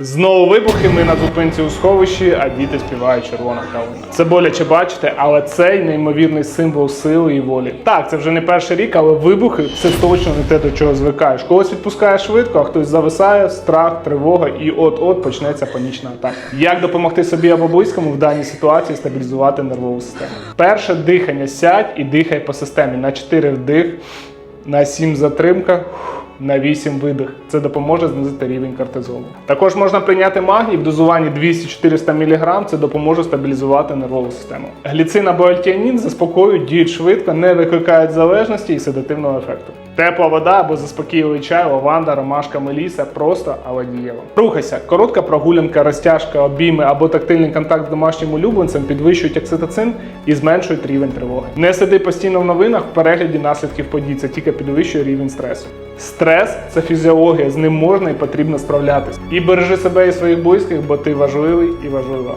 Знову вибухи. Ми на зупинці у сховищі, а діти співають червона калина. Це боляче бачити, але цей неймовірний символ сили і волі. Так, це вже не перший рік, але вибухи це точно не те, до чого звикаєш. Когось відпускає швидко, а хтось зависає, страх, тривога, і от-от почнеться панічна атака. Як допомогти собі або близькому в даній ситуації стабілізувати нервову систему? Перше дихання сядь і дихай по системі на 4 вдих, на 7 затримка. На 8 видих. Це допоможе знизити рівень кортизолу. Також можна прийняти магній в дозуванні 200-400 мг. Це допоможе стабілізувати нервову систему. Гліцин або альтіанін заспокоюють, діють швидко, не викликають залежності і седативного ефекту. Тепла вода або заспокійливий чай, лаванда, ромашка, меліса просто, але дієво. Рухайся. Коротка прогулянка, розтяжка, обійми або тактильний контакт з домашнім улюбленцем підвищують окситоцин і зменшують рівень тривоги. Не сиди постійно в новинах в перегляді наслідків подій. Це тільки підвищує рівень стресу. Стрес це фізіологія, з ним можна і потрібно справлятися. І бережи себе і своїх близьких, бо ти важливий і важлива.